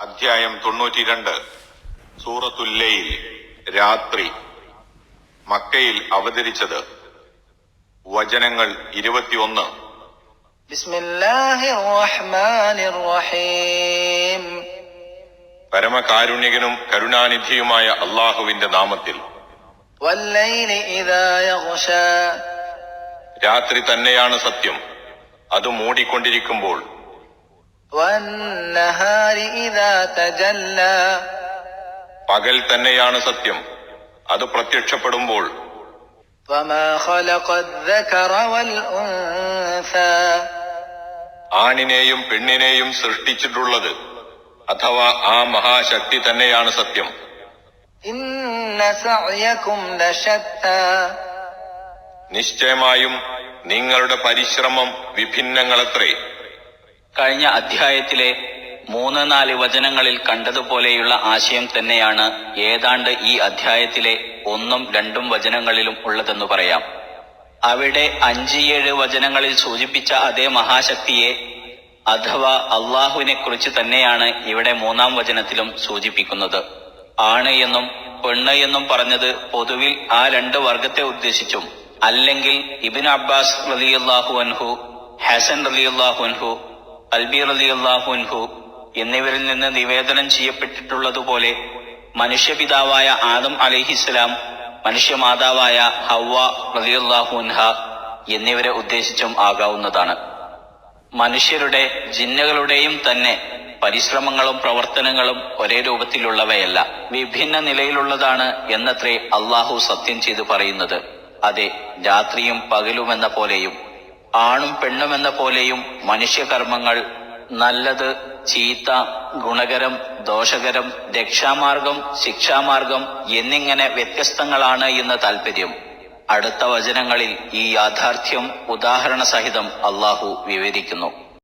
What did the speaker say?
അധ്യായം തൊണ്ണൂറ്റിരണ്ട്. സൂറത്തുല്ലയിൽ രാത്രി മക്കയിൽ അവതരിച്ചത് വചനങ്ങൾ ഇരുപത്തിയൊന്ന്. പരമകാരുണ്യകനും കരുണാനിധിയുമായ അള്ളാഹുവിന്റെ നാമത്തിൽ. രാത്രി തന്നെയാണ് സത്യം. അത് മൂടിക്കൊണ്ടിരിക്കുമ്പോൾ പകൽ തന്നെയാണ് സത്യം. അത് പ്രത്യക്ഷപ്പെടുമ്പോൾ. ആണിനെയും പെണ്ണിനെയും സൃഷ്ടിച്ചിട്ടുള്ളത് അഥവാ ആ മഹാശക്തി തന്നെയാണ് സത്യം. നിശ്ചയമായും നിങ്ങളുടെ പരിശ്രമം വിഭിന്നങ്ങളത്രേ. കഴിഞ്ഞ അധ്യായത്തിലെ മൂന്ന് നാല് വചനങ്ങളിൽ കണ്ടതുപോലെയുള്ള ആശയം തന്നെയാണ് ഏതാണ്ട് ഈ അധ്യായത്തിലെ ഒന്നും രണ്ടും വചനങ്ങളിലും ഉള്ളതെന്ന് പറയാം. അവിടെ അഞ്ച് ഏഴ് വചനങ്ങളിൽ സൂചിപ്പിച്ച അതേ മഹാശക്തിയെ അഥവാ അള്ളാഹുവിനെ കുറിച്ച് തന്നെയാണ് ഇവിടെ മൂന്നാം വചനത്തിലും സൂചിപ്പിക്കുന്നത്. ആണ് എന്നും പെണ്ണ് എന്നും പറഞ്ഞത് പൊതുവിൽ ആ രണ്ട് വർഗത്തെ ഉദ്ദേശിച്ചും. അല്ലെങ്കിൽ ഇബിൻ അബ്ബാസ് റലിയുല്ലാഹു അൻഹു ഹസൻ റലിയുല്ലാഹു അൻഹു അൽബി അൻഹു എന്നിവരിൽ നിന്ന് നിവേദനം ചെയ്യപ്പെട്ടിട്ടുള്ളതുപോലെ മനുഷ്യപിതാവായ ആദം അലിഹിസ്ലാം മനുഷ്യമാതാവായ ഹവ്വ റലിയല്ലാഹു അൻഹ എന്നിവരെ ഉദ്ദേശിച്ചും ആകാവുന്നതാണ്. മനുഷ്യരുടെ ജിന്നകളുടെയും തന്നെ പരിശ്രമങ്ങളും പ്രവർത്തനങ്ങളും ഒരേ രൂപത്തിലുള്ളവയല്ല. വിഭിന്ന നിലയിലുള്ളതാണ് എന്നത്രേ അള്ളാഹു സത്യം ചെയ്തു പറയുന്നത്. അതെ രാത്രിയും പകലുമെന്ന പോലെയും ആണും പെണ്ണും എന്ന പോലെയും മനുഷ്യകർമ്മങ്ങൾ നല്ലത് ചീത്ത ഗുണകരം ദോഷകരം രക്ഷാമാർഗം ശിക്ഷാമാർഗം എന്നിങ്ങനെ വ്യത്യസ്തങ്ങളാണ് എന്ന് താൽപര്യം. അടുത്ത വചനങ്ങളിൽ ഈ യാഥാർത്ഥ്യം ഉദാഹരണ സഹിതം അള്ളാഹു വിവരിക്കുന്നു.